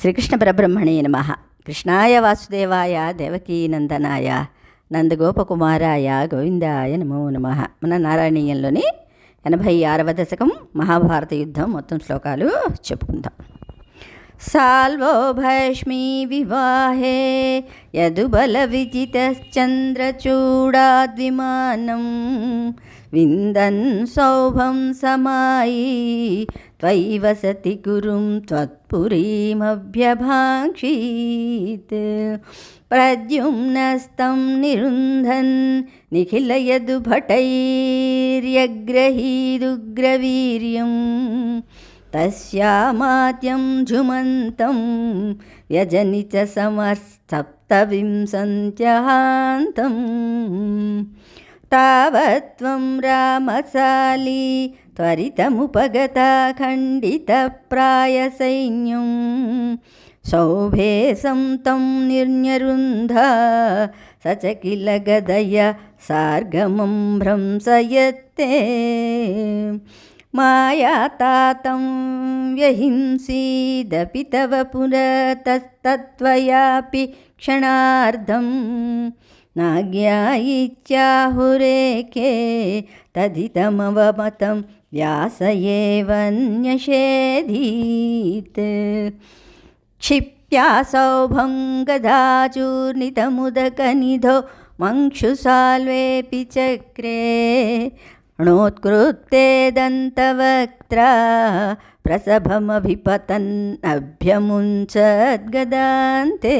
శ్రీకృష్ణ పరబ్రహ్మణే నమ. కృష్ణాయ వాసుదేవాయ దేవకీనందనాయ నందగోపకుమారాయ గోవిందాయ నమో నమ. మన నారాయణీయంలోని ఎనభై ఆరవ దశకం మహాభారత యుద్ధం మొత్తం శ్లోకాలు చెప్పుకుందాం. సాల్వో భష్మీ వివాహే యదుబల విజితశ్చంద్రచూడాద్విమానం విందన్ సౌభం సమాయి त्वयि वसति गुरुं त्वत्पुरीमभ्यभाक्षीत् प्रद्युम्नस्तं निरुन्धन् निखिलयदु भटैर्यग्रहीदुग्रवीर्यं तस्यामात्यं झुमन्तं व्यजनि च समस्तप्तविंसन्त्यहान्तम् तावत्त्वं रामसाली त्वरितमुपगता खण्डितप्रायसैन्यं सौभेशं तं निर्न्यरुन्धा स च किल गदय सार्गमं भ्रंसयत्ते मायातातं व्यहिंसीदपि तव पुरतस्तत्त्वयापि क्षणार्धम् నాజ్ఞా ఇచ్చాహురేఖే తదితమవమతం వ్యాసయేవన్యషేధీత్ क्षिप्यासौभङ्गधाचूर्णितमुदकनिधौ मङ्क्षुसाल्वेऽपि चक्रे अणोत्कृत्ते दन्तवक्त्रा प्रसभमभिपतन्नभ्यमुञ्चद्गदान्ते।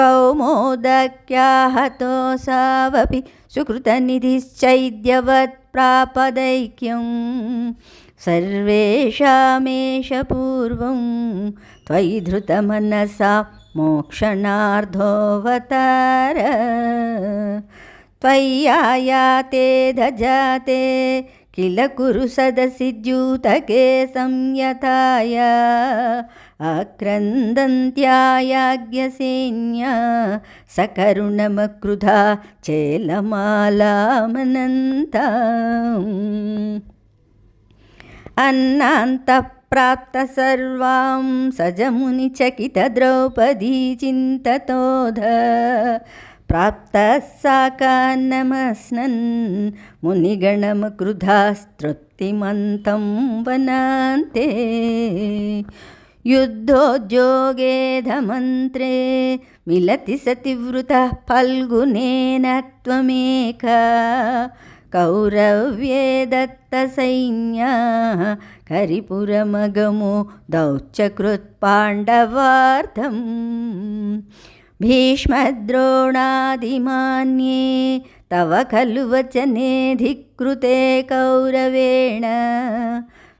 कौमोदक्याहतोऽसावपि सुकृतनिधिश्चैद्यवत् प्रापदैक्यं। सर्वेषामेष पूर्वं त्वयि धृतमनसा मोक्षणार्धोऽवतार। त्वय्यायाते धजाते किल कुरु सदसि द्यूतके संयताय आक्रन्दन्त्यायाज्ञसेन्या सकरुणमक्रुधा चेलमालामनन्ता अन्नान्तः प्राप्तसर्वां सजमुनिचकितद्रौपदी चिन्ततोध प्राप्तः साकान्नमस्नन् मुनिगणमक्रुधास्तृप्तिमन्तं वनान्ते युद्धोद्योगेधमन्त्रे मिलति सतिवृतः फल्गुनेन त्वमेका। कौरव्ये दत्तसैन्या करिपुरमगमो दौच्चकृत्पाण्डवार्थम् भीष्मद्रोणादिमान्ये तव खलु वचनेऽधिकृते कौरवेण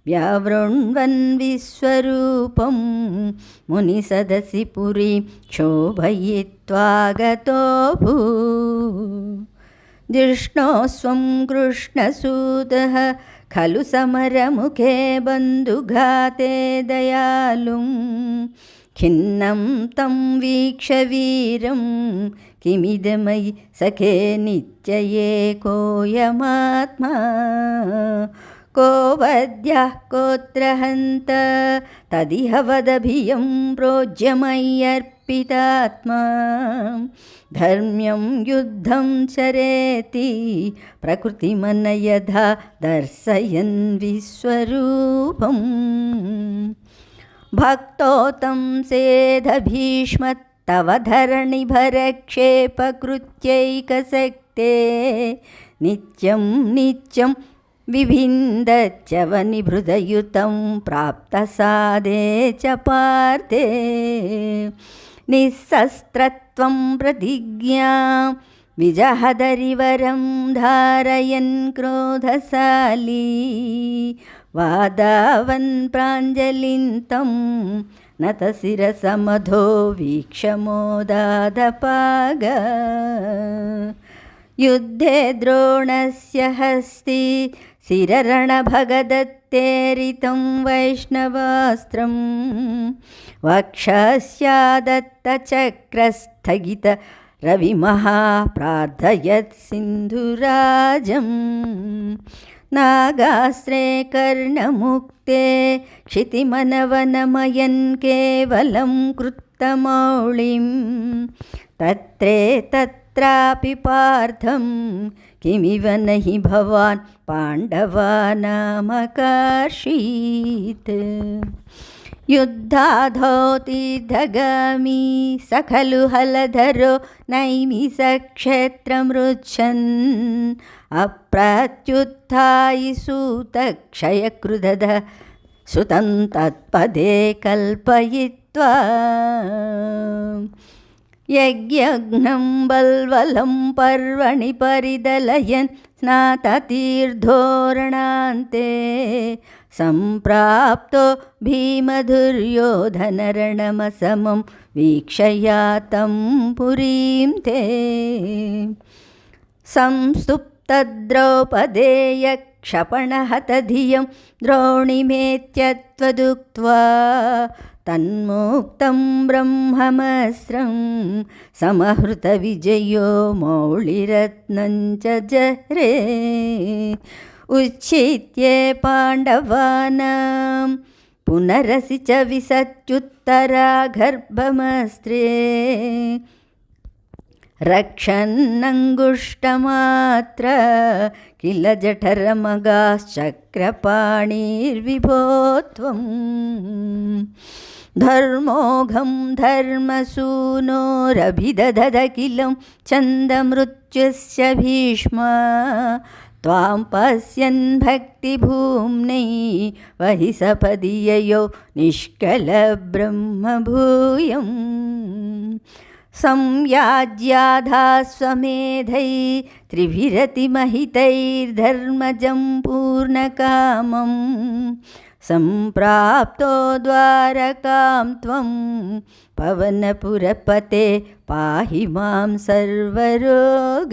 व्यावृण्वन् विश्वरूपं मुनिसदसि पुरीं क्षोभयित्वागतो भू जिष्णो स्वं कृष्णसूतः खलु समरमुखे बन्धुघाते दयालुं खिन्नं तं वीक्षवीरं किमिदमयि सखे नित्ययेकोऽयमात्मा को वद्यः कोत्र हन्त तदिह वदभियं प्रोज्यमय्यर्पितात्मा। धर्म्यं युद्धं चरेति प्रकृतिमन यथा दर्शयन् विश्वरूपम्। भक्तो तं सेधभीष्मत्तव धरणिभरक्षेपकृत्यैकशक्ते। नित्यं नित्यं విభిందచ్చవని హృదయుతం ప్రాప్త సాదే చ పార్థే నిస్సస్త్రత్వం ప్రతిజ్ఞా విజహదరివరం ధారయన్ క్రోధశాలీ వాదావన్ ప్రాంజలింతం నతశిరసమధో వీక్షమోదాదపాగ యుద్ధే ద్రోణస్య హస్తి शिररणभगदत्तेरितं वैष्णवास्त्रं वक्षस्यादत्तचक्रस्थगित रविमहाप्रार्थयत् सिन्धुराजम् नागास्त्रे कर्णमुक्ते क्षितिमनवनमयन् केवलं कृत्तमौळिं। तत्रे तत् तत्रापि पार्थं किमिव न हि भवान् पाण्डवानामकार्षीत् युद्धाधौतीर्धगामी स खलु हलधरो नैमिषक्षेत्रमृच्छन् अप्रत्युत्थायि सूतक्षयकृदध सुतं तत्पदे कल्पयित्वा यज्ञघ्नं बल्वलं पर्वणि परिदलयन् स्नाततीर्धोरणान्ते सम्प्राप्तो भीमधुर्योधनरणमसमं वीक्षया तं पुरीं ते। संस्तुप्तद्रौपदेयक्षपणहतधियं द्रोणिमेत्यत्वदुक्त्वा తన్మోక్తం బ్రహ్మమస్రం సమహృత విజయో మౌళిరత్నం జహ్రే ఉచ్ఛిత్యే పాండవానాం పునరసి చ విసత్యుత్తరా గర్భమస్త్రే. రక్షన్నంగుష్టమాత్ర కిల జఠరమగాశ్చక్రపాణీర్విభోత్వం धर्मोघं धर्मसूनोरभिदधदखिलं छन्दमृत्युस्य भीष्मा। त्वां पश्यन् भक्तिभूम्नै वहि सपदि ययौ निष्कलब्रह्मभूयम्। संयाज्याधास्वमेधै त्रिभिरतिमहितैर्धर्मजं पूर्णकामं सम्प्राप्तो द्वारकां त्वं पवनपुरपते पाहि मां सर्वरोगात्।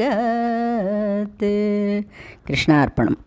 कृष्णार्पणम्